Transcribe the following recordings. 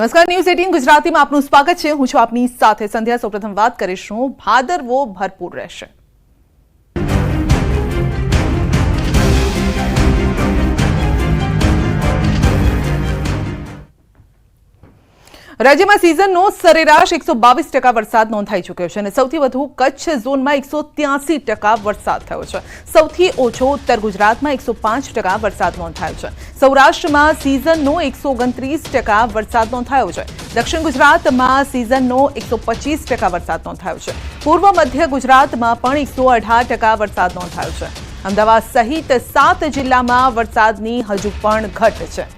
નમસ્કાર news eighteen ગુજરાતીમાં આપનું સ્વાગત છે. હું છું આપની સાથે સંધ્યા. સૌપ્રથમ વાત કરીશું. ભાદરવો ભરપૂર રહેશે. રાજ્યમાં સિઝનનો સરેરાશ એકસો બાવીસ ટકા વરસાદ નોંધાઈ ચૂક્યો છે અને સૌથી વધુ કચ્છ ઝોનમાં એકસો ત્યાસી ટકા વરસાદ થયો છે. સૌથી ઓછો ઉત્તર ગુજરાતમાં એકસો પાંચ ટકા વરસાદ નોંધાયો છે. સૌરાષ્ટ્રમાં સિઝનનો એકસો ઓગણત્રીસ ટકા વરસાદ નોંધાયો છે. દક્ષિણ ગુજરાતમાં સિઝનનો એકસો પચીસ ટકા વરસાદ નોંધાયો છે. પૂર્વ મધ્ય ગુજરાતમાં પણ એકસો અઢાર ટકા વરસાદ નોંધાયો છે. અમદાવાદ સહિત સાત જિલ્લામાં વરસાદની હજુ પણ ઘટ છે.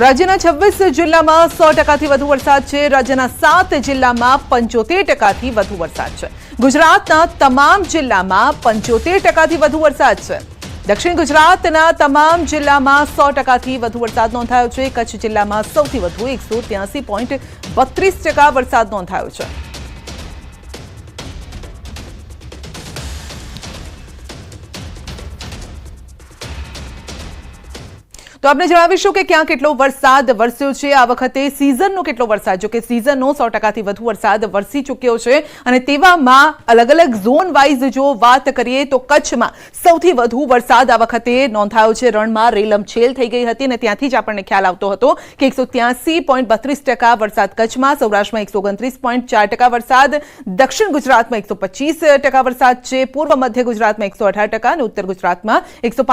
રાજ્યના છવ્વીસ જિલ્લામાં સો ટકાથી વધુ વરસાદ છે. રાજ્યના સાત જિલ્લામાં પંચોતેર ટકાથી વધુ વરસાદ છે. ગુજરાતના તમામ જિલ્લામાં પંચોતેર ટકાથી વધુ વરસાદ છે. દક્ષિણ ગુજરાતના તમામ જિલ્લામાં સો ટકાથી વધુ વરસાદ નોંધાયો છે. કચ્છ જિલ્લામાં સૌથી વધુ એકસો ત્યાસી પોઈન્ટ બત્રીસ ટકા વરસાદ નોંધાયો છે. તો આપણે જણાવીશું કે ક્યાં કેટલો વરસાદ વરસ્યો છે. આ વખતે સિઝનનો કેટલો વરસાદ જો સિઝનનો સો ટકાથી વધુ વરસાદ વરસી ચૂક્યો છે અને તેવામાં અલગ અલગ ઝોન વાઇઝ જો વાત કરીએ તો કચ્છમાં સૌથી વધુ વરસાદ આ વખતે નોંધાયો છે. રણમાં રેલમછેલ થઈ ગઈ હતી અને ત્યાંથી જ આપણને ખ્યાલ આવતો હતો કે એકસો વરસાદ કચ્છમાં, સૌરાષ્ટ્રમાં એકસો વરસાદ, દક્ષિણ ગુજરાતમાં એકસો વરસાદ છે, પૂર્વ મધ્ય ગુજરાતમાં એકસો અને ઉત્તર ગુજરાતમાં એકસો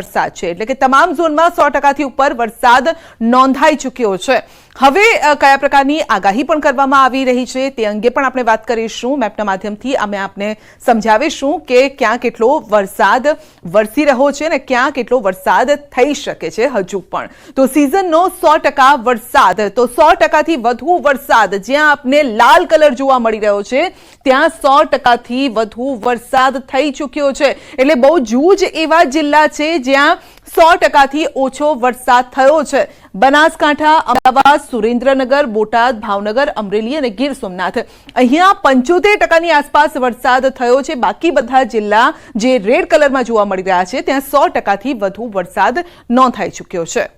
વરસાદ છે. એટલે કે તમામ ઝોનમાં ટકાથી ઉપર વરસાદ નોંધાઈ ચૂક્યો છે. હવે કયા પ્રકારની આગાહી પણ કરવામાં આવી રહી છે તે અંગે પણ આપણે વાત કરીશું. મેપના માધ્યમથી અમે આપને સમજાવીશું કે ક્યાં કેટલો વરસાદ વરસી રહ્યો છે અને ક્યાં કેટલો વરસાદ થઈ શકે છે હજુ પણ. તો સિઝનનો સો ટકા વરસાદ, તો સો ટકાથી વધુ વરસાદ જ્યાં આપને લાલ કલર જોવા મળી રહ્યો છે, ત્યાં સો ટકાથી વધુ વરસાદ થઈ ચૂક્યો છે. એટલે બહુ જૂજ એવા જિલ્લા છે જ્યાં સો ટકાથી ઓછો વરસાદ થયો છે. બનાસકાંઠા, અમદાવાદ, સુરેન્દ્રનગર, બોટાદ, ભાવનગર, અમરેલી અને ગીર સોમનાથ. અહીંયા પંચોતેર ટકાની આસપાસ વરસાદ થયો છે. બાકી બધા જિલ્લા જે રેડ કલરમાં જોવા મળી રહ્યા છે, ત્યાં સો ટકાથી વધુ વરસાદ નોંધાઈ ચૂક્યો છે.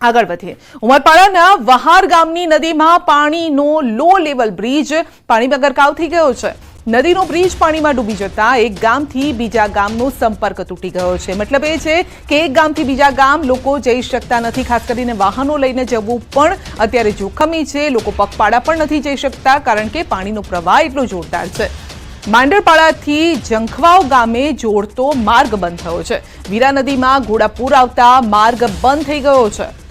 આગળ વધીએ. ઉમરપાડાના વહાર ગામની નદીમાં પાણીનો લો લેવલ બ્રિજ પાણીમાં ગરકાવ થઈ ગયો છે. નદીનો બ્રિજ પાણીમાં ડૂબી જતા એક ગામથી બીજા ગામનો સંપર્ક તૂટી ગયો છે. મતલબ એ છે કે એક ગામથી બીજા ગામ લોકો જઈ શકતા નથી. ખાસ કરીને વાહનો લઈને જવું પણ અત્યારે જોખમી છે. લોકો પગપાળા પણ નથી જઈ શકતા કારણ કે પાણીનો પ્રવાહ એટલો જોરદાર છે. માંડરપાડાથી જંખવાવ ગામે જોડતો માર્ગ બંધ થયો છે. વીરા નદીમાં ઘોડાપૂર આવતા માર્ગ બંધ થઈ ગયો છે.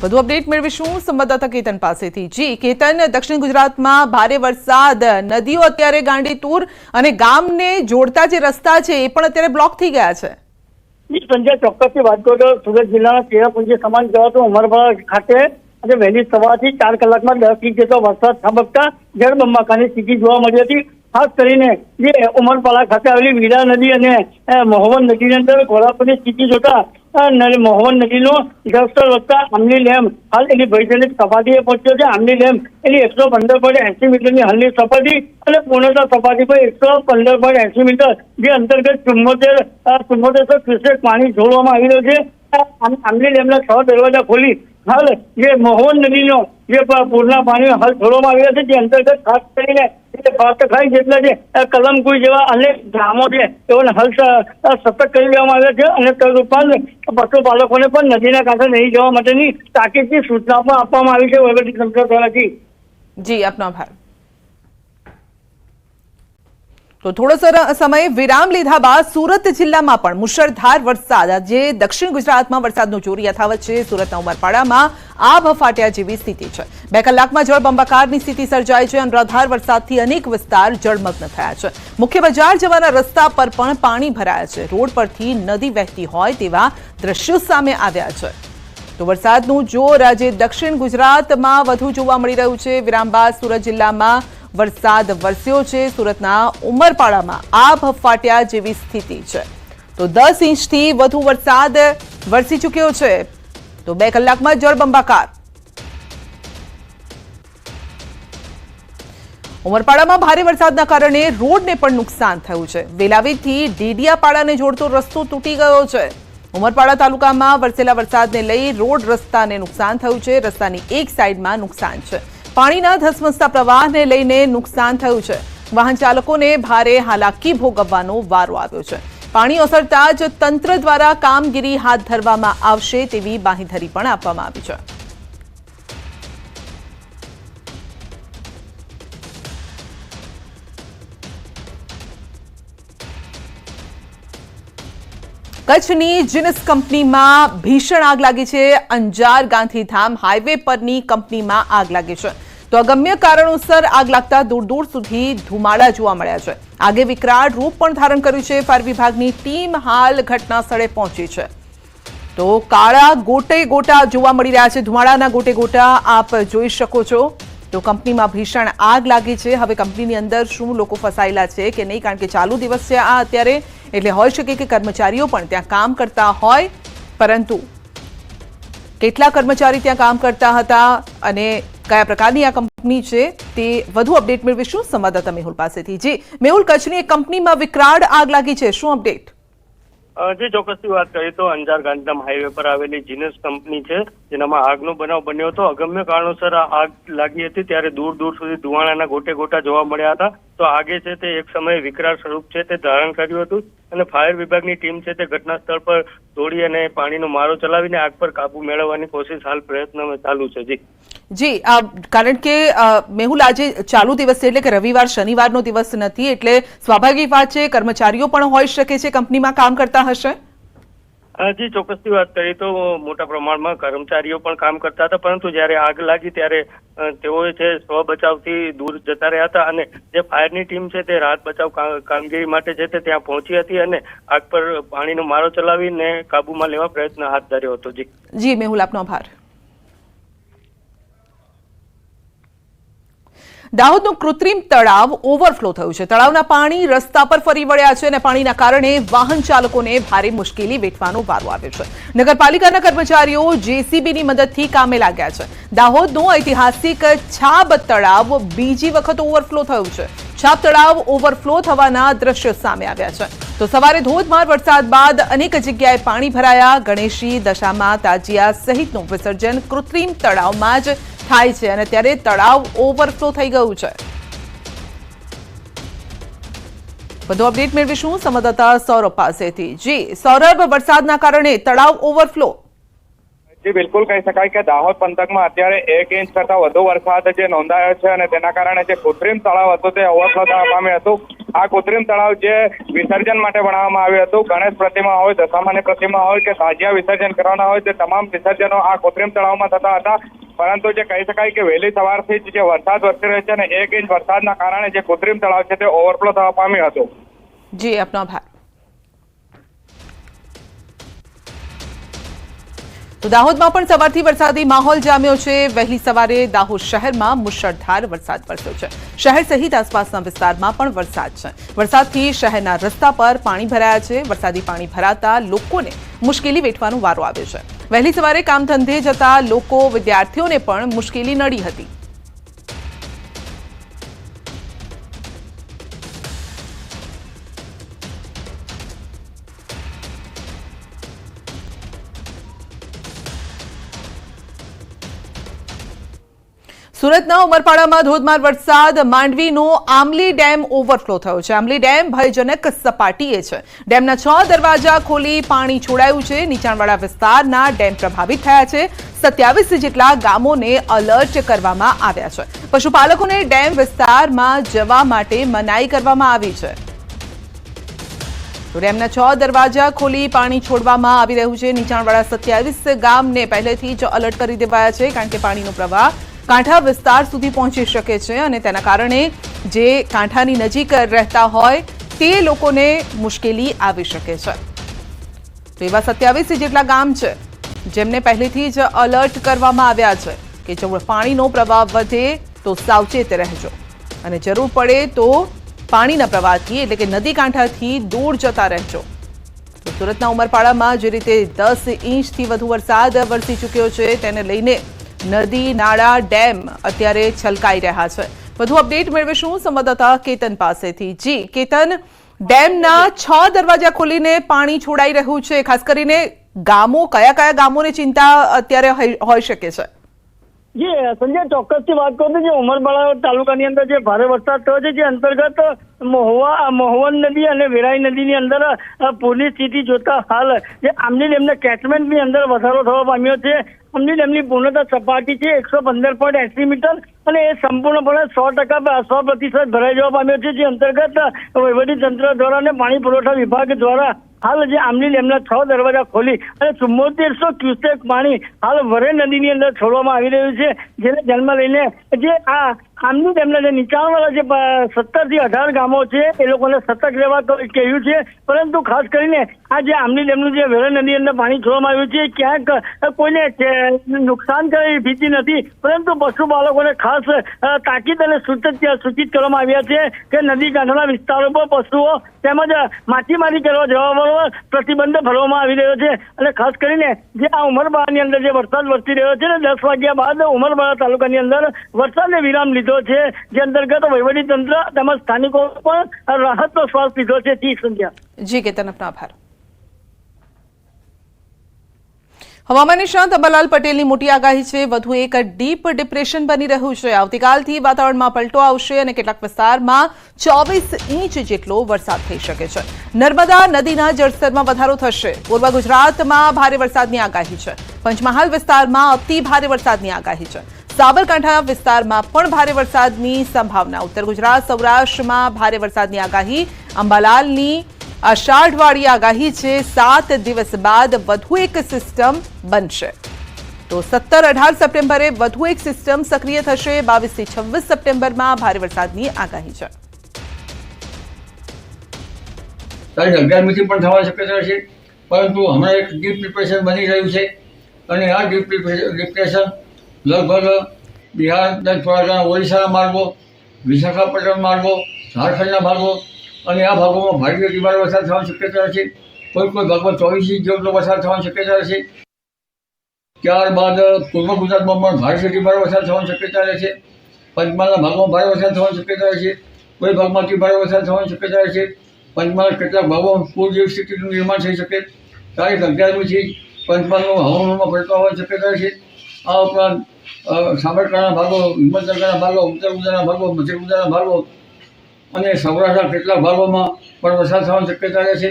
વધુ અપડેટ મેળવીશું સંવાદદાતા કેતન પાસેથી. જી કેતન દક્ષિણ ગુજરાતમાં ભારે વરસાદ નદીઓ અત્યારે ગાંડીતુર અને ગામને જોડતા જે રસ્તા છે એ પણ અત્યારે બ્લોક થઈ ગયા છે. સંજય ચોક્કસથી વાત કરો સુરત જિલ્લાના ચેરાપુંજી સમાન જવાતો ઉમરપાડા ખાતે આજે વહેલી સવારથી ચાર કલાકમાં દસ ઇંચ જેટલો વરસાદ ખાબકતા જળબંબાકાની સ્થિતિ જોવા મળી હતી. ખાસ કરીને જે ઉમરપાડા ખાતે આવેલી વીરા નદી અને અ, નદીની અંદર ઘોડાપુરની સ્થિતિ જોતા ન- નદીનો જળસ્તર વધતા આમલી ડેમ હાલ એની ભયજનક સપાટીએ પહોંચ્યો છે આમલી ડેમ એની એકસો પંદર પોઈન્ટ એસી મીટરની હાલની સપાટી અને પૂર્ણતા સપાટી પર એકસો પંદર પોઈન્ટ એસી મીટર, જે અંતર્ગત ચુમ્મોતેર ચુમ્મોતેરસો ક્યુસેક પાણી છોડવામાં આવી રહ્યું છે. આમલી ડેમના છ દરવાજા ખોલી. હાલ જે મોહન નદીનો જે પૂરના પાણી હાલ છોડવામાં આવ્યા છે, જે અંતર્ગત ખાસ કરીને ભાતખાઈ જેટલા જે કલમકુઈ જેવા અનેક ગામો છે, તેઓને હલ સતત કરી દેવામાં આવ્યા છે અને તદુપરાંત પશુપાલકોને પણ નદીના કાંઠે નહીં જવા માટેની તાકીદની સૂચના પણ આપવામાં આવી છે વહીવટી તંત્ર દ્વારાથી જી, આપનો આભાર. તો થોડો સમય વિરામ લીધા બાદ સુરત જિલ્લામાં પણ મુશળધાર વરસાદ. આજે દક્ષિણ ગુજરાતમાં વરસાદનું જોર યથાવત છે. સુરતના ઉમરપાડામાં આભ ફાટ્યા જેવી સ્થિતિ છે. બે કલાકમાં જળબંબાકારની સ્થિતિ સર્જાઈ છે. અનરાધાર વરસાદથી અનેક વિસ્તાર જળમગ્ન થયા છે. મુખ્ય બજાર જવાના રસ્તા પર પણ પાણી ભરાયા છે. રોડ પરથી નદી વહેતી હોય તેવા દ્રશ્યો સામે આવ્યા છે. તો વરસાદનું જોર આજે દક્ષિણ ગુજરાતમાં વધુ જોવા મળી રહ્યું છે. વિરામ બાદ સુરત જિલ્લામાં વરસાદ વરસ્યો છે સુરતના ઉમરપાડામાં. આભ ફાટ્યા જેવી સ્થિતિ છે. તો દસ ઇંચથી વધુ વરસાદ વરસી ચૂક્યો છે. તો બે કલાકમાં જળબંબાકાર. ઉમરપાડામાં ભારે વરસાદના કારણે રોડને પણ નુકસાન થયું છે. વેલાવીથી ડેડિયાપાડાને જોડતો રસ્તો તૂટી ગયો છે. ઉમરપાડા તાલુકામાં વરસેલા વરસાદને લઈ રોડ રસ્તાને નુકસાન થયું છે. રસ્તાની એક સાઈડમાં નુકસાન છે. પાણીના ધસમસતા પ્રવાહને લઈને નુકસાન થયું છે. વાહન ચાલકોને ભારે હાલાકી ભોગવવાનો વારો આવ્યો છે. પાણી ઓસરતા જ તંત્ર દ્વારા કામગીરી હાથ ધરવામાં આવશે તેવી બાંહીધરી પણ આપવામાં આવી છે. કચ્છની જીનસ કંપનીમાં ભીષણ આગ લાગી છે. અંજાર ગાંધીધામ હાઈવે પરની કંપનીમાં આગ લાગી છે. તો અગમ્ય કારણોસર આગ લાગતા દૂર દૂર સુધી ધુમાડા જોવા મળ્યા છે. આગે વિકરાળ રૂપ પણ ધારણ કર્યું છે. ફાયર વિભાગની ટીમ હાલ ઘટના સ્થળે પહોંચી છે. તો કાળા ગોટે ગોટા જોવા મળી રહ્યા છે. ધુમાડાના ગોટે ગોટા આપ જોઈ શકો છો. તો કંપનીમાં ભીષણ આગ લાગી છે. હવે કંપનીની અંદર શું લોકો ફસાયેલા છે કે નહીં? કારણ કે ચાલુ દિવસ છે આ અત્યારે. એટલે હોઈ શકે કે કર્મચારીઓ પણ ત્યાં કામ કરતા હોય. પરંતુ કેટલા કર્મચારી ત્યાં કામ કરતા હતા અને કયા પ્રકારની આ કંપની છે તે વધુ અપડેટ મેળવીશું. સંવાદદાતા મેહુલ પાસેથી. જી, મેહુલ, કચ્છની એક કંપનીમાં વિકરાળ આગ લાગી છે. શું અપડેટ? જે, ચોક્કસથી વાત કરીએ તો અંજાર ગાંધીધામ હાઈવે પર આવેલી જીનસ કંપની છે. જેનામાં આગનો બનાવ બન્યો હતો. અગમ્ય કારણોસર આગ લાગી હતી ત્યારે દૂર દૂર સુધી ધુવાણાના ગોટે ગોટા જોવા મળ્યા હતા. તો આગે છે તે એક સમયે વિકરાળ સ્વરૂપ છે તે ધારણ કર્યું હતું અને ફાયર વિભાગની ટીમ છે તે ઘટના સ્થળ પર દોડી અને પાણીનો મારો ચલાવીને આગ પર કાબુ મેળવવાની કોશિશ હાલ પ્રયત્ન ચાલુ છે. જી. જી કારણ કે મેહુલ આજે ચાલુ દિવસ એટલે કે રવિવાર, શનિવારનો દિવસ નથી એટલે સ્વાભાવિક વાત છે, કર્મચારીઓ પણ હોઈ શકે છે કંપનીમાં કામ કરતા હશે? જી ચોક્કસથી વાત કરીએ તો મોટા પ્રમાણમાં કર્મચારીઓ પણ કામ કરતા હતા, પરંતુ જ્યારે આગ લાગી ત્યારે તેઓ છે સ્વ બચાવથી દૂર જતા રહ્યા હતા અને જે ફાયરની ટીમ છે તે રાહત બચાવ કામગીરી માટે છે તે ત્યાં પહોંચી હતી અને આગ પર પાણીનો મારો ચલાવીને કાબુમાં લેવા પ્રયત્ન હાથ ધર્યો હતો. જી. જી, મેહુલ આપનો આભાર. દાહોદનું કૃત્રિમ તળાવ ઓવરફ્લો થયું છે. તળાવના પાણી રસ્તા પર ફરી વળ્યા છે અને પાણીના કારણે વાહન ચાલકોને ભારે મુશ્કેલી વેઠવાનો વારો આવ્યો છે. નગરપાલિકાના કર્મચારીઓ જેસીબીની મદદથી કામે લાગ્યા છે. દાહોદનું ઐતિહાસિક છાબ તળાવ બીજી વખત ઓવરફ્લો થયું છે. છાપ તળાવ ઓવરફ્લો થવાના દ્રશ્યો સામે આવ્યા છે. તો સવારે ધોધમાર વરસાદ બાદ અનેક જગ્યાએ પાણી ભરાયા. ગણેશી દશામાં તાજિયા સહિતનું વિસર્જન કૃત્રિમ તળાવમાં જ થાય છે અને ત્યારે તળાવ ઓવરફ્લો થઈ ગયું છે. વધુ અપડેટ મેળવીશું સંવાદદાતા સૌરભ પાસેથી. જી, સૌરભ, વરસાદના કારણે તળાવ ઓવરફ્લો. જી, બિલકુલ કહી શકાય કે દાહોદ પંથકમાં અત્યારે એક ઇંચ કરતા વધુ વરસાદ જે નોંધાયો છે અને તેના કારણે જે કૃત્રિમ તળાવ હતું તે ઓવરફ્લો થવા પામ્યું હતું. આ કૃત્રિમ તળાવ જે વિસર્જન માટે બનાવવામાં આવ્યું હતું, ગણેશ પ્રતિમા હોય, દશામાની પ્રતિમા હોય કે તાજિયા વિસર્જન કરવાના હોય, તે તમામ વિસર્જનો આ કૃત્રિમ તળાવમાં થતા હતા. પરંતુ જે કહી શકાય કે વહેલી સવારથી જ જે વરસાદ વરસી રહ્યો છે અને એક ઇંચ વરસાદના કારણે જે કૃત્રિમ તળાવ છે તે ઓવરફ્લો થવા પામ્યું હતું. જી, આપનો આભાર. તો દાહોદમાં પણ સવારથી વરસાદી માહોલ જામ્યો છે. વહેલી સવારે દાહોદ શહેરમાં મુશળધાર વરસાદ વરસ્યો છે. શહેર સહિત આસપાસના વિસ્તારમાં પણ વરસાદ છે. વરસાદથી શહેરના રસ્તા પર પાણી ભરાયા છે. વરસાદી પાણી ભરાતા લોકોને મુશ્કેલી વેઠવાનો વારો આવ્યો છે. વહેલી સવારે કામ ધંધે જતા લોકો વિદ્યાર્થીઓને પણ મુશ્કેલી નડી હતી. સુરતના ઉમરપાડામાં ધોધમાર વરસાદ. માંડવીનો આમલી ડેમ ઓવરફ્લો થયો છે. આમલી ડેમ ભયજનક સપાટીએ છે. ડેમના છ દરવાજા ખોલી પાણી છોડાયું છે. નીચાણવાળા વિસ્તારના ડેમ પ્રભાવિત થયા છે. સત્યાવીસ જેટલા ગામોને અલર્ટ કરવામાં આવ્યા છે. પશુપાલકોને ડેમ વિસ્તારમાં જવા માટે મનાઈ કરવામાં આવી છે. ડેમના છ દરવાજા ખોલી પાણી છોડવામાં આવી રહ્યું છે. નીચાણવાળા સત્યાવીસ ગામને પહેલેથી જ અલર્ટ કરી દેવાયા છે, કારણ કે પાણીનો પ્રવાહ કાંઠા વિસ્તાર સુધી પહોંચી શકે છે અને તેના કારણે જે કાંઠાની નજીક રહેતા હોય તે લોકોને મુશ્કેલી આવી શકે છે. તો એવા સત્યાવીસ જેટલા ગામ છે, જેમને પહેલેથી જ અલર્ટ કરવામાં આવ્યા છે કે જો પાણીનો પ્રવાહ વધે તો સાવચેત રહેજો. અને જરૂર પડે તો પાણીના પ્રવાહથી એટલે કે નદી કાંઠાથી દૂર જતા રહેજો. સુરતના ઉમરપાડામાં જે રીતે દસ ઇંચથી વધુ વરસાદ વરસી ચૂક્યો છે તેને લઈને નદી, નાળા, ડેમ અત્યારે છલકાઈ રહ્યા છે. વધુ અપડેટ મેળવીશું સંવાદદાતા કેતન પાસેથી. જી, કેતન, ડેમના છ દરવાજા ખોલીને પાણી છોડાઈ રહ્યું છે. ખાસ કરીને ગામો કયા કયા ગામોની ચિંતા અત્યારે હોઈ શકે છે? જી, સંજય, ચોક્કસથી વાત કરું તો જે ઉમરપાડા તાલુકાની અંદર જે ભારે વરસાદ થયો છે, જે અંતર્ગત મહુવા, મહુવન નદી અને વેરાઈ નદીની અંદર પૂરની સ્થિતિ જોતા હાલ જે આમની ડેમના કેચમેન્ટની અંદર વધારો થવા પામ્યો છે. આમની ડેમની પૂર્ણતા સપાટી છે એકસો પંદર પોઈન્ટ એસી મીટર અને એ સંપૂર્ણપણે સો ટકા સો પ્રતિશત ભરાઈ જવા પામ્યો છે, જે અંતર્ગત વહીવટી તંત્ર દ્વારા અને પાણી પુરવઠા વિભાગ દ્વારા હાલ જે આમલી ડેમના છ દરવાજા ખોલી અને ચુમ્મોતેરસો ક્યુસેક પાણી હાલ વરે નદીની અંદર છોડવામાં આવી રહ્યું છે. જેને ધ્યાનમાં લઈને જે આ આમલી ડેમના જે નીચાણવાળા જે સત્તરથી અઢાર ગામો છે એ લોકોને સતર્ક રહેવા કહ્યું છે. પરંતુ ખાસ કરીને આ જે આમની ડેમનું જે વેરણ નદી અંદર પાણી છોડવામાં આવ્યું છે ક્યાંક કોઈને નુકસાન કરે એવી ભીતિ નથી. પરંતુ પશુપાલકોને ખાસ અ, તાકીદ અને સૂચિત સૂચિત કરવામાં આવ્યા છે કે નદી કાંઠાના વિસ્તારો પર પશુઓ તેમજ માછીમારી કરવા જવા બરોબર પ્રતિબંધ ફરવામાં આવી રહ્યો છે. અને ખાસ કરીને જે આ ઉમરબાળાની અંદર જે વરસાદ વરસી રહ્યો છે ને દસ વાગ્યા બાદ ઉમરબાળા તાલુકાની અંદર વરસાદને વિરામ લીધો છે, જે અંતર્ગત વહીવટી તંત્ર તેમજ સ્થાનિકો પણ રાહતનો શ્વાસ લીધો છે, જી સંધ્યા. જી કેતન આપનો આભાર. હવામાન નિષ્ણાંત અંબાલાલ પટેલની મોટી આગાહી છે, વધુ એક ડીપ ડિપ્રેશન બની રહ્યું છે. આવતીકાલથી વાતાવરણમાં પલટો આવશે અને કેટલાક વિસ્તારમાં ચોવીસ ઇંચ જેટલો વરસાદ થઈ શકે છે. નર્મદા નદીના જળસ્તરમાં વધારો થશે. પૂર્વ ગુજરાતમાં ભારે વરસાદની આગાહી છે. પંચમહાલ વિસ્તારમાં અતિ ભારે વરસાદની આગાહી છે. સાબરકાંઠા વિસ્તારમાં પણ ભારે વરસાદની સંભાવના. ઉત્તર ગુજરાત, સૌરાષ્ટ્રમાં ભારે વરસાદની આગાહી. અંબાલાલની અષાઢવાળી આગાહી છે. સાત દિવસ બાદ વધુ એક સિસ્ટમ બનશે. તો સત્તર અઢાર સપ્ટેમ્બરે વધુ એક સિસ્ટમ સક્રિય થશે. બાવીસથી છવ્વીસ સપ્ટેમ્બરમાં ભારે વરસાદની આગાહી છે. પણ થવાની શક્યતા છે. પરંતુ હમણાં એક ડીપ ડિપ્રેશન બની રહ્યું છે. અને આ ડીપ ડિપ્રેશન લગભગ બિહારના થોડા ઘણા ઓડિશાના માર્ગો, વિશાખાપટ્ટનમ માર્ગો, ઝારખંડના ભાગો અને આ ભાગોમાં ભારે અતિભારે વરસાદ થવાની શક્યતા છે. કોઈ કોઈ ભાગમાં ચોવીસ ઇંચ જેટલો વરસાદ થવાની શક્યતા છે. ત્યારબાદ પૂર્વ ગુજરાતમાં પણ ભારે અતિભારે વરસાદ થવાની શક્યતા રહે છે. પંચમહાલના ભાગમાં ભારે વરસાદ થવાની શક્યતા રહે છે. કોઈ ભાગમાં ભારે વરસાદ થવાની શક્યતા રહે છે. પંચમહાલ કેટલાક ભાગોમાં પૂર જેવી સ્થિતિનું નિર્માણ થઈ શકે. તારીખ છે પંચમહાલનું હવામાનમાં ફરતા હોવાની શક્યતા છે. આ ઉપરાંત સાબરકાંઠાના ભાગો હિંમતનગરના ભાગો ઉત્તર ગુજરાતના ભાગો મધ્ય ગુજરાતના ભાગો અને સૌરાષ્ટ્રના કેટલાક ભાગોમાં પણ વરસાદ થવાની શક્યતા રહે છે.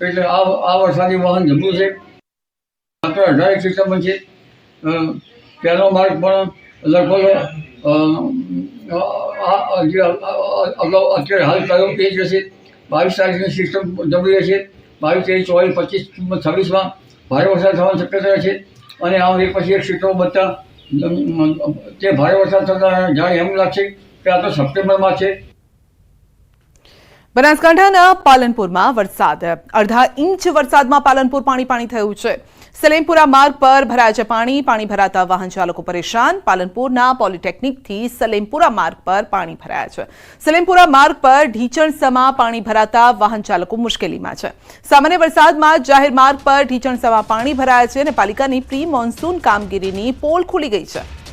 એટલે આ આ વરસાદી વાહન જમ્યું છે. માત્ર અઢારેક સિસ્ટમ છે. ત્યાંનો માર્ગ પણ લગભગ અગાઉ અત્યારે હાલ કયો તે જ હશે બાવીસ તારીખની સિસ્ટમ જમી રહેશે. બાવીસ ત્રેવીસ ચોવીસ પચીસ છવ્વીસમાં ભારે વરસાદ થવાની શક્યતા છે. અને આ એક પછી એક બનતા અમ, તે ભારે વરસાદ થતાં જાણે એમ લાગશે કે આ તો સપ્ટેમ્બરમાં છે. બનાસકાંઠાના પાલનપુરમાં વરસાદ. અડધા ઇંચ વરસાદમાં પાલનપુર પાણી પાણી થયું છે. સલેમપુરા માર્ગ પર ભરાયા પાણી પાણી ભરાતા વાહન ચાલકો પરેશાન. પાલનપુરના પોલિટેકનિકથી સલેમપુરા માર્ગ પર પાણી ભરાયા છે. સલેમપુરા માર્ગ પર ઢીચણસમાં પાણી ભરાતા વાહન ચાલકો મુશ્કેલીમાં છે. સામાન્ય વરસાદમાં જાહેર માર્ગ પર ઢીચણસમાં પાણી ભરાયા છે અને પાલિકાની પ્રી મોન્સૂન કામગીરીની પોલ ખુલી ગઈ છે.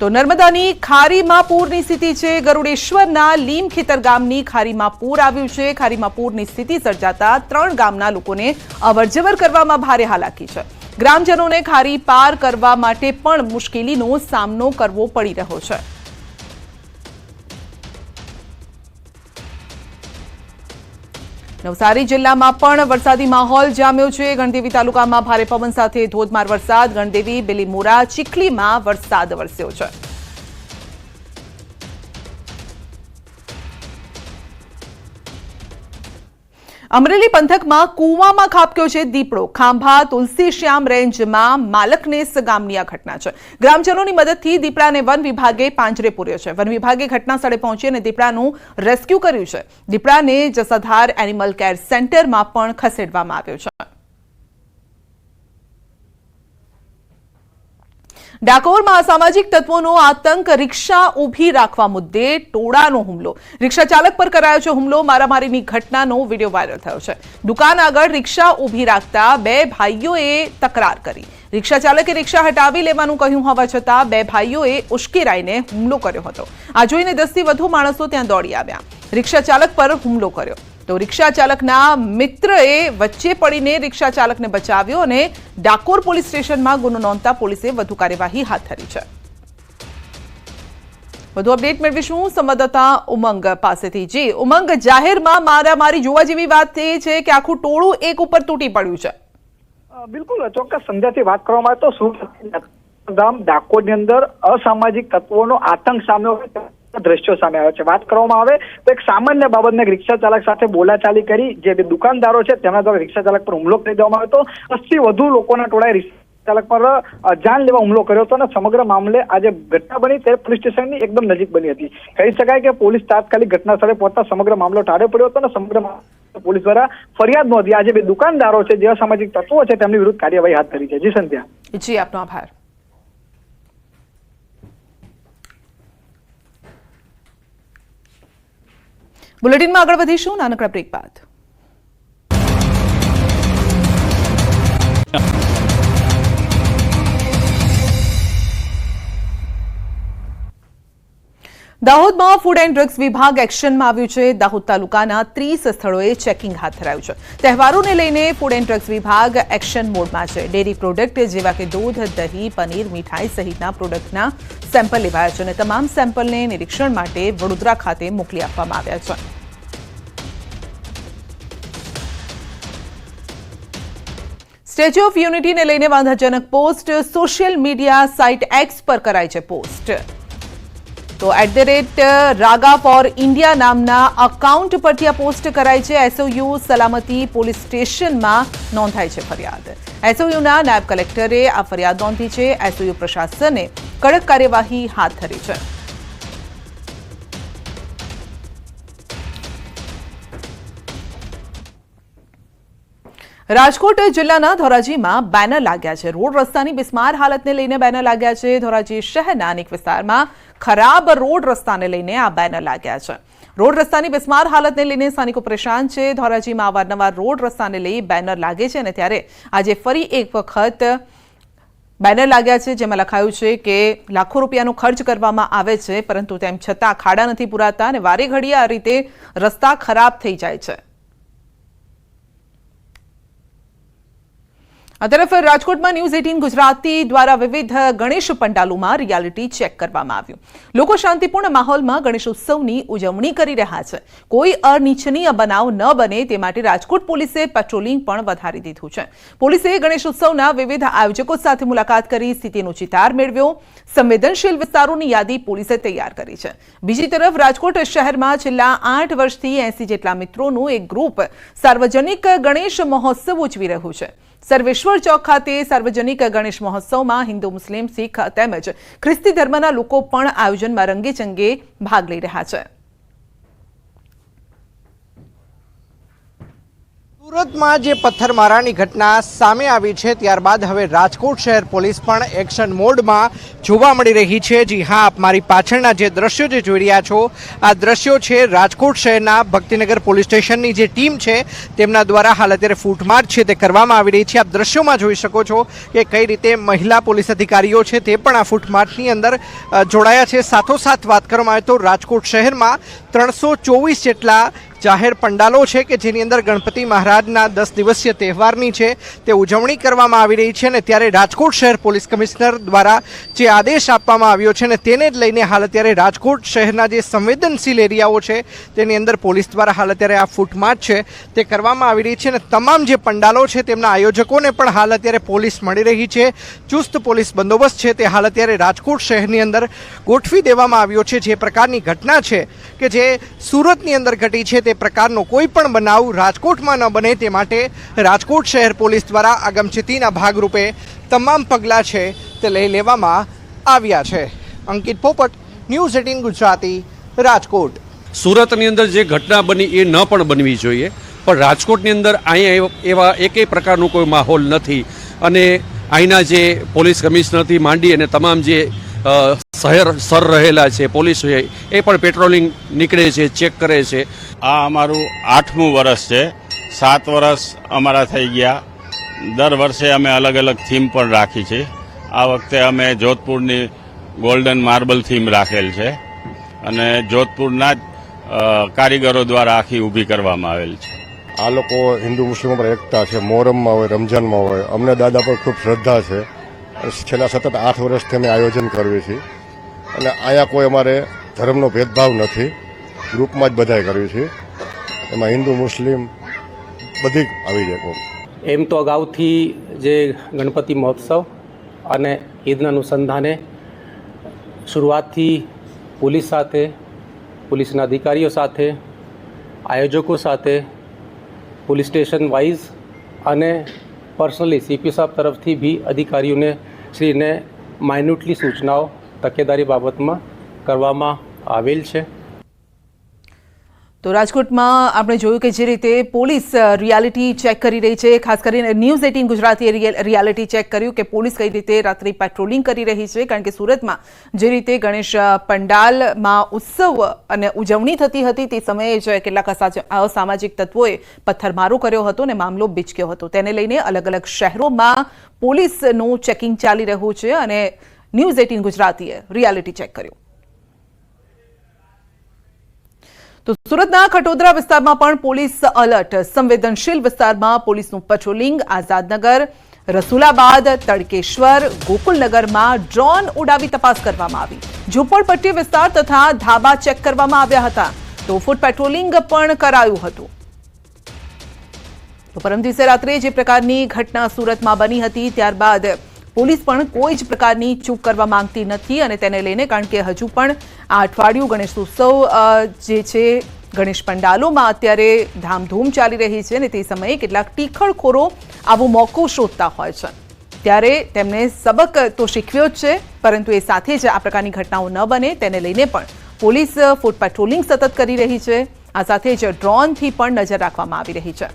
તો નર્મદાની ખારીમાં પૂરની સ્થિતિ છે. ગરુડેશ્વરના લીમ ખેતર ગામની ખારીમાં પૂર આવ્યું છે. ખારીમાં પૂરની સ્થિતિ સર્જાતા ત્રણ ગામના લોકોને અવરજવર કરવામાં ભારે હાલાકી છે. ગ્રામજનોને ખારી પાર કરવા માટે પણ મુશ્કેલીનો સામનો કરવો પડી રહ્યો છે. નવસારી જિલ્લામાં પણ વરસાદી માહોલ જામ્યો છે. ગણદેવી તાલુકામાં ભારે પવન સાથે ધોધમાર વરસાદ. ગણદેવી, બિલીમોરા, ચીખલીમાં વરસાદ વરસ્યો છે. અમરેલી પંથકમાં કૂવામાં ખાબક્યો છે દીપડો. ખાંભા, તુલસી, શ્યામ રેન્જમાં માલકનેસ ગામની આ ઘટના છે. ગ્રામજનોની મદદથી દીપડાને વન વિભાગે પાંજરે પૂર્યો છે. વન વિભાગે ઘટના સ્થળે પહોંચી અને દીપડાનું રેસ્ક્યુ કર્યું છે. દીપડાને જસાધાર એનિમલ કેર સેન્ટરમાં પણ ખસેડવામાં આવ્યો છે. ડાકોરમાં અસામાજિક તત્વોનો આતંક રિક્ષા ઊભી રાખવા મુદ્દે ટોળાનો હુમલો. રિક્ષા ચાલક પર કરાયો છે હુમલો. મારામારીની ઘટનાનો વીડિયો વાયરલ થયો છે. દુકાન આગળ રિક્ષા ઊભી રાખતા બે ભાઈઓએ તકરાર કરી. રિક્ષા ચાલકે રિક્ષા હટાવી લેવાનું કહ્યું હોવા છતાં બે ભાઈઓએ ઉશ્કેરાઈને હુમલો કર્યો હતો. આ જોઈને દસથી વધુ માણસો ત્યાં દોડી આવ્યા. રિક્ષા ચાલક પર હુમલો કર્યો. તો રિક્ષા ચાલકના મિત્રએ વચ્ચે પડીને રિક્ષા ચાલકને બચાવ્યો અને ડાકોર પોલીસ સ્ટેશનમાં ગુનો નોંધતા પોલીસે વધુ કાર્યવાહી હાથ ધરી છે. વધુ અપડેટ મેળવીશું સંવાદદાતા ઉમંગ પાસેથી. જી, ઉમંગ, જાહેરમાં મારામારી જોવા જેવી વાત એ છે કે આખું ટોળું એક ઉપર તૂટી પડ્યું છે? બિલકુલ, ચોક્કસ સંધ્યાથી વાત કરવામાં આવે તો સુરત ગામ ડાકોરની અંદર અસામાજિક તત્વોનો આતંક સામે દ્રશ્યો સામે આવ્યા છે. વાત કરવામાં આવે તો એક સામાન્ય બાબતને રિક્ષા ચાલક સાથે બોલાચાલી કરી જે દુકાનદારો છે તેમના દ્વારા રિક્ષા ચાલક પર હુમલો કરી દેવામાં આવ્યો હતો. અસ્સી વધુ લોકોના ટોળાએ ચાલક પર અ, જાન લેવા હુમલો કર્યો હતો અને સમગ્ર મામલે આજે ઘટના બની તે પોલીસ સ્ટેશનની એકદમ નજીક બની હતી. કહી શકાય કે પોલીસ તાત્કાલિક ઘટના સ્થળે પહોંચતા સમગ્ર મામલો ટાળે પડ્યો હતો અને સમગ્ર પોલીસ દ્વારા ફરિયાદ નોંધી આજે બે દુકાનદારો છે જે અસામાજિક તત્વો છે તેમની વિરુદ્ધ કાર્યવાહી હાથ ધરી છે. જી સંધ્યા. જી આપનો આભાર. બુલેટિનમાં આગળ વધીશું. નાનકડા બ્રેક બાદ. દાહોદમાં ફૂડ એન્ડ ડ્રગ્સ વિભાગ એક્શનમાં આવ્યું છે. દાહોદ તાલુકાના ત્રીસ સ્થળોએ ચેકિંગ હાથ ધરાયું છે. તહેવારોને લઈને ફૂડ એન્ડ ડ્રગ્સ વિભાગ એક્શન મોડમાં છે. ડેરી પ્રોડક્ટ જેવા કે દૂધ, દહીં, પનીર, મીઠાઈ સહિતના પ્રોડક્ટના સેમ્પલ લેવાયા છે અને તમામ સેમ્પલને નિરીક્ષણ માટે વડોદરા ખાતે મોકલી આપવામાં આવ્યા છે. સ્ટેચ્યુ ઓફ યુનિટીને લઈને વાંધાજનક post social media site X પર કરાઈ છે પોસ્ટ તો at the rate Raga for India નામના અકાઉન્ટ પરથી આ પોસ્ટ કરાઈ છે. એસઓયુ સલામતી પોલીસ સ્ટેશનમાં નોંધાઈ છે ફરિયાદ. એસઓયુના નાયબ કલેક્ટરે આ ફરિયાદ નોંધી છે. એસઓયુ પ્રશાસને કડક કાર્યવાહી હાથ ધરી છે. રાજકોટ જિલ્લાના ધોરાજીમાં બેનર લાગ્યા છે. રોડ રસ્તાની બિસ્માર હાલતને લઈને બેનર લાગ્યા છે. ધોરાજી શહેરના અનેક વિસ્તારમાં ખરાબ રોડ રસ્તાને લઈને આ બેનર લાગ્યા છે. રોડ રસ્તાની બિસ્માર હાલતને લઈને સ્થાનિકો પરેશાન છે. ધોરાજીમાં અવારનવાર રોડ રસ્તાને લઈ બેનર લાગે છે અને ત્યારે આજે ફરી એક વખત બેનર લાગ્યા છે, જેમાં લખાયું છે કે લાખો રૂપિયાનો ખર્ચ કરવામાં આવે છે, પરંતુ તેમ છતાં ખાડા નથી પુરાતા અને વારે ઘડીએ આ રીતે રસ્તા ખરાબ થઈ જાય છે. આ તરફ રાજકોટમાં ન્યૂઝ એટીન ગુજરાતી દ્વારા વિવિધ ગણેશ પંડાલોમાં રિયાલિટી ચેક કરવામાં આવ્યું. લોકો શાંતિપૂર્ણ માહોલમાં ગણેશ ઉત્સવની ઉજવણી કરી રહ્યા છે. કોઈ અનિચ્છનીય બનાવ ન બને તે માટે રાજકોટ પોલીસે પેટ્રોલિંગ પણ વધારી દીધું છે. પોલીસે ગણેશ ઉત્સવના વિવિધ આયોજકો સાથે મુલાકાત કરી સ્થિતિનો ચિતાર મેળવ્યો. સંવેદનશીલ વિસ્તારોની યાદી પોલીસે તૈયાર કરી છે. બીજી તરફ રાજકોટ શહેરમાં છેલ્લા આઠ વર્ષથી એસી જેટલા મિત્રોનું એક ગ્રુપ સાર્વજનિક ગણેશ મહોત્સવ ઉજવી રહ્યું છે. સર્વેશ્વર ચોક ખાતે સાર્વજનિક ગણેશ મહોત્સવમાં હિન્દુ, મુસ્લિમ, શીખ તેમજ ખ્રિસ્તી ધર્મના લોકો પણ આયોજનમાં રંગેચંગે ભાગ લઈ રહ્યા છે. સુરતમાં જે પથ્થરમારાની ઘટના સામે આવી છે, ત્યારબાદ હવે રાજકોટ શહેર પોલીસ પણ એક્શન મોડમાં જોવા મળી રહી છે. જી હા, આપ મારી પાછળના જે દ્રશ્યો જે જોઈ રહ્યા છો, આ દ્રશ્યો છે રાજકોટ શહેરના ભક્તિનગર પોલીસ સ્ટેશનની જે ટીમ છે, તેમના દ્વારા હાલ અત્યારે ફૂટમાર્ચ છે તે કરવામાં આવી રહી છે. આપ દ્રશ્યોમાં જોઈ શકો છો કે કઈ રીતે મહિલા પોલીસ અધિકારીઓ છે તે પણ આ ફૂટમાર્ચની અંદર જોડાયા છે. સાથોસાથ વાત કરવામાં આવે તો રાજકોટ શહેરમાં ત્રણસો ચોવીસ જેટલા જાહેર પંડાલો છે કે જેની અંદર ગણપતિ મહારાજના દસ દિવસીય તહેવારની છે, તે ઉજવણી કરવામાં આવી રહી છે અને ત્યારે રાજકોટ શહેર પોલીસ કમિશનર દ્વારા જે આદેશ આપવામાં આવ્યો છે ને તેને જ લઈને હાલ અત્યારે રાજકોટ શહેરના જે સંવેદનશીલ એરિયાઓ છે, તેની અંદર પોલીસ દ્વારા હાલ અત્યારે આ ફૂટમાર્ચ છે, તે કરવામાં આવી રહી છે અને તમામ જે પંડાલો છે, તેમના આયોજકોને પણ હાલ અત્યારે પોલીસ મળી રહી છે. ચુસ્ત પોલીસ બંદોબસ્ત છે, તે હાલ અત્યારે રાજકોટ શહેરની અંદર ગોઠવી દેવામાં આવ્યો છે. જે પ્રકારની ઘટના છે કે જે સુરતની અંદર ઘટી છે તે પ્રકારનો કોઈ પણ બનાવ રાજકોટમાં ન બને તે માટે રાજકોટ શહેર પોલીસ દ્વારા આગમચેતીના ભાગરૂપે તમામ પગલાં છે તે લઈ લેવામાં આવ્યા છે. અંકિત પોપટ, ન્યૂઝ એટીન ગુજરાતી, રાજકોટ. સુરતની અંદર જે ઘટના બની એ ન પણ બનવી જોઈએ, પણ રાજકોટની અંદર અહીંયા એવા એકેય પ્રકારનો કોઈ માહોલ નથી. અને અહીંના જે પોલીસ કમિશનરથી માંડી અને તમામ જે શહેર સર રહેલા છે પોલીસ છે એ પણ પેટ્રોલિંગ નીકળે છે ચેક કરે છે. આ અમારું આઠમું વર્ષ છે. સાત વર્ષ અમારા થઈ ગયા. દર વર્ષે અમે અલગ અલગ થીમ પણ રાખી છે. આ વખતે અમે જોધપુરની ગોલ્ડન માર્બલ થીમ રાખેલ છે. અને જોધપુરના જ કારીગરો દ્વારા આખી ઊભી કરવામાં આવેલ છે. આ લોકો હિન્દુ મુસ્લિમો પર એકતા છે મોહરમમાં હોય રમઝાનમાં હોય. અમને દાદા પર ખૂબ શ્રદ્ધા છે. છેલ્લા સતત આઠ વર્ષથી અમે આયોજન કરીએ છીએ અને અહીંયા કોઈ અમારે ધર્મનો ભેદભાવ નથી. ગ્રુપમાં જ બધાએ કર્યું છે. એમાં હિન્દુ, મુસ્લિમ બધી આવી જાય કોમ. એમ તો અગાઉથી જે ગણપતિ મહોત્સવ અને ઈદના અનુસંધાને શરૂઆતથી પોલીસ સાથે, પોલીસના અધિકારીઓ સાથે, આયોજકો સાથે, પોલીસ સ્ટેશન વાઇઝ અને પર્સનલી સીપી સાહેબ તરફથી બી અધિકારીઓને શ્રીને માઇન્યુટલી સૂચનાઓ તકેદારી બાબતમાં કરવામાં આવેલ છે. તો રાજકોટમાં આપણે જોયું કે જે રીતે પોલીસ રિયાલિટી ચેક કરી રહી છે. ખાસ કરીને ન્યૂઝ એટીન ગુજરાતીએ રિયલ- રિયાલિટી ચેક કર્યું કે પોલીસ કઈ રીતે રાત્રિ પેટ્રોલિંગ કરી રહી છે. કારણ કે સુરતમાં જે રીતે ગણેશ પંડાલમાં ઉત્સવ અને ઉજવણી થતી હતી તે સમયે જ કેટલાક અસામાજિક તત્વોએ પથ્થરમારો કર્યો હતો અને મામલો બીચક્યો હતો. તેને લઈને અલગ અલગ શહેરોમાં પોલીસનું ચેકિંગ ચાલી રહ્યું છે અને ન્યૂઝ એટીન ગુજરાતીએ રિયાલિટી ચેક કર્યું. તો સુરતના ખટોદરા વિસ્તારમાં પણ પોલીસ અલર્ટ. સંવેદનશીલ વિસ્તારમાં પોલીસનું પેટ્રોલિંગ આઝાદનગર, રસુલાબાદ, તડકેશ્વર, ગોકુલનગરમાં ડ્રોન ઉડાવી તપાસ કરવામાં આવી. ઝુંપડપટ્ટી વિસ્તાર તથા ધાબા ચેક કરવામાં આવ્યા હતા. તો ફૂટ પેટ્રોલિંગ પણ કરાયું હતું. તો પરમ દિવસે રાત્રે જે પ્રકારની ઘટના સુરતમાં બની હતી, ત્યારબાદ પોલીસ પણ કોઈ જ પ્રકારની ચૂક કરવા માંગતી નથી અને તેને લઈને કારણ કે હજુ પણ આ અઠવાડિયું ગણેશ ઉત્સવ જે છે ગણેશ પંડાલોમાં અત્યારે ધામધૂમ ચાલી રહી છે અને તે સમયે કેટલાક ટીખળખોરો આવો મોકો શોધતા હોય છે. ત્યારે તેમને સબક તો શીખવ્યો જ છે, પરંતુ એ સાથે જ આ પ્રકારની ઘટનાઓ ન બને તેને લઈને પણ પોલીસ ફૂટ પેટ્રોલિંગ સતત કરી રહી છે. આ સાથે જ ડ્રોનથી પણ નજર રાખવામાં આવી રહી છે.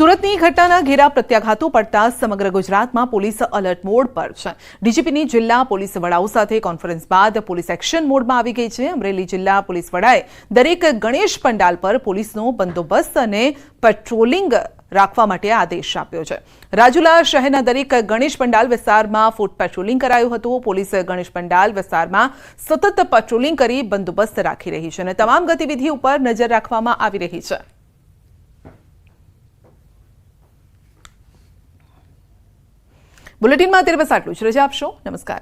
સુરતની ઘટનાના ઘેરા પ્રત્યાઘાતો પડતા સમગ્ર ગુજરાતમાં પોલીસ અલર્ટ મોડ પર છે. ડીજીપીની જિલ્લા પોલીસ વડાઓ સાથે કોન્ફરન્સ બાદ પોલીસ એક્શન મોડમાં આવી ગઈ છે. અમરેલી જિલ્લા પોલીસ વડાએ દરેક ગણેશ પંડાલ પર પોલીસનો બંદોબસ્ત અને પેટ્રોલિંગ રાખવા માટે આદેશ આપ્યો છે. રાજુલા શહેરના દરેક ગણેશ પંડાલ વિસ્તારમાં ફૂટ પેટ્રોલિંગ કરાયું હતું. પોલીસ ગણેશ પંડાલ વિસ્તારમાં સતત પેટ્રોલિંગ કરી બંદોબસ્ત રાખી રહી છે અને તમામ ગતિવિધિ ઉપર નજર રાખવામાં આવી રહી છે. બુલેટિનમાં અત્યારે બસ આટલું જ. રજા આપશો. નમસ્કાર.